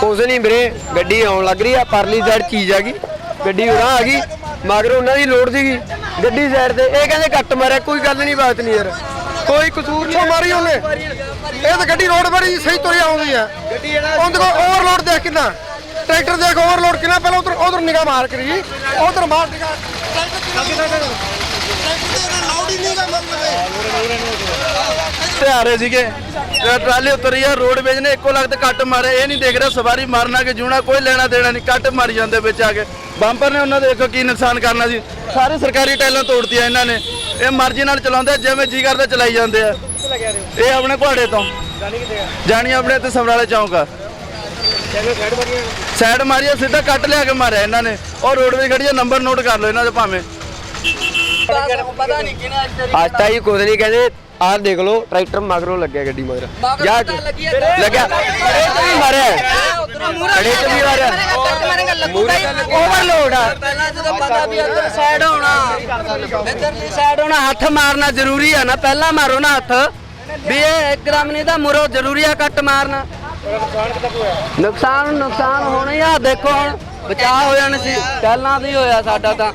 ਕੁਛ ਨਹੀਂ ਵੀਰੇ ਗੱਡੀ ਆਉਣ ਲੱਗ ਰਹੀ ਆ ਪਰਲੀ ਸਾਈਡ ਚੀਜ਼ ਆ ਗਈ ਗੱਡੀ ਉਰਾਂ ਆ ਗਈ ਮਗਰ ਉਹਨਾਂ ਦੀ ਲੋਡ ਸੀਗੀ ਗੱਡੀ ਸਾਈਡ ਤੇ ਇਹ ਕਹਿੰਦੇ ਕੱਟ ਮਾਰਿਆ ਕੋਈ ਗੱਲ ਨਹੀਂ ਬਾਤ ਨਹੀਂ ਯਾਰ ਕੋਈ ਕਸੂਰ ਨਹੀਂ ਮਾਰੀ ਉਹਨੇ। ਇਹ ਤਾਂ ਗੱਡੀ ਰੋਡ ਬੜੀ ਸਹੀ ਤੁਰੀ ਆਉਂਦੀ ਆ। ਗੱਡੀ ਉਹਦੇ ਕੋਲ ਓਵਰਲੋਡ ਦੇਖ ਕਿੰਨਾ ਟਰੈਕਟਰ ਦੇਖ ਓਵਰਲੋਡ ਕਿੰਨਾ ਪਹਿਲਾਂ ਉਧਰ ਉਧਰ ਨਿਗਾਹ ਮਾਰ ਕਰੀ ਉਧਰ ਮਾਰ ਨਿਗਾਹ। ਤੇ ਆ ਰਹੇ ਸੀਗੇ। ਤੇ ਟਰਾਲੀ ਉਤਰੀ ਆ ਰੋਡ ਵੇਜ ਨੇ ਇੱਕੋ ਲਗਤ ਕੱਟ ਮਾਰੇ। ਇਹ ਨਹੀਂ ਦੇਖ ਰਿਹਾ ਸਵਾਰੀ ਮਾਰਨਾ ਕਿ ਜੂਣਾ ਕੋਈ ਲੈਣਾ ਦੇਣਾ ਨਹੀਂ ਕੱਟ ਮਾਰੀ ਜਾਂਦੇ ਵਿੱਚ ਆ ਕੇ। ਬੰਪਰ ਨੇ ਉਹਨਾਂ ਦੇ ਦੇਖੋ ਕੀ ਨੁਕਸਾਨ ਕਰਨਾ ਸੀ। ਸਾਰੇ ਸਰਕਾਰੀ ਟਾਈਲਾਂ ਤੋੜਤੀਆਂ ਇਹਨਾਂ ਨੇ। ਇਹ ਮਰਜ਼ੀ ਨਾਲ ਚਲਾਉਂਦੇ ਜਿਵੇਂ ਜੀ ਕਰਦਾ ਚਲਾਈ ਜਾਂਦੇ ਆ। ਇਹ ਆਪਣੇ ਘੋੜੇ ਤੋਂ। ਜਾਣੀ ਆਪਣੇ ਤੇ ਸਮਰਾਲੇ ਚੌਂਕ ਆ। ਸਾਈਡ ਮਾਰੀਆ ਸਿੱਧਾ ਕੱਟ ਲਿਆ ਕੇ ਮਾਰਿਆ ਇਹਨਾਂ ਨੇ। ਔਰ ਰੋਡਵੇ ਖੜੀ ਆ ਨੰਬਰ ਨੋਟ ਕਰ ਲਓ ਇਹਨਾਂ ਦੇ ਭਾਵੇਂ। ਪਤਾ ਨਹੀਂ ਕਿਹਨੇ ਅੱਜ ਤਾਂ ਕੁਝ ਨਹੀਂ ਕਹਿੰਦੇ ਆਹ ਦੇਖ ਲਓ ਟਰੈਕਟਰ ਮਗਰੋਂ ਲੱਗਿਆ ਗੱਡੀ ਮਗਰ ਜਾ ਕੇ ਲੱਗਿਆ ਖੜੇ ਚ ਵੀ ਮਾਰਿਆ ਖੜੇ ਚ ਵੀ ਮਾਰਿਆ ਓਵਰਲੋਡ ਆ ਪਹਿਲਾਂ ਜਦੋਂ ਪਤਾ ਵੀ ਇੱਧਰ ਸਾਈਡ ਹੋਣਾ ਇੱਧਰਲੀ ਸਾਈਡ ਹੋਣਾ ਹੱਥ ਮਾਰਨਾ ਜ਼ਰੂਰੀ ਆ ਨਾ ਪਹਿਲਾਂ ਮਾਰੋ ਨਾ ਹੱਥ ਵੀ ਇਹ ਇੱਕਦਮ ਨਹੀਂ ਤਾਂ ਮੁਰੋ ਜ਼ਰੂਰੀ ਆ ਕੱਟ ਮਾਰਨਾ ਨੁਕਸਾਨ ਨੁਕਸਾਨ ਹੋਣਾ ਹੀ ਆ ਦੇਖੋ ਹੁਣ ਬਚਾਅ ਹੋ ਜਾਣਾ ਸੀ ਪਹਿਲਾਂ ਦੀ ਹੋਇਆ ਸਾਡਾ ਤਾਂ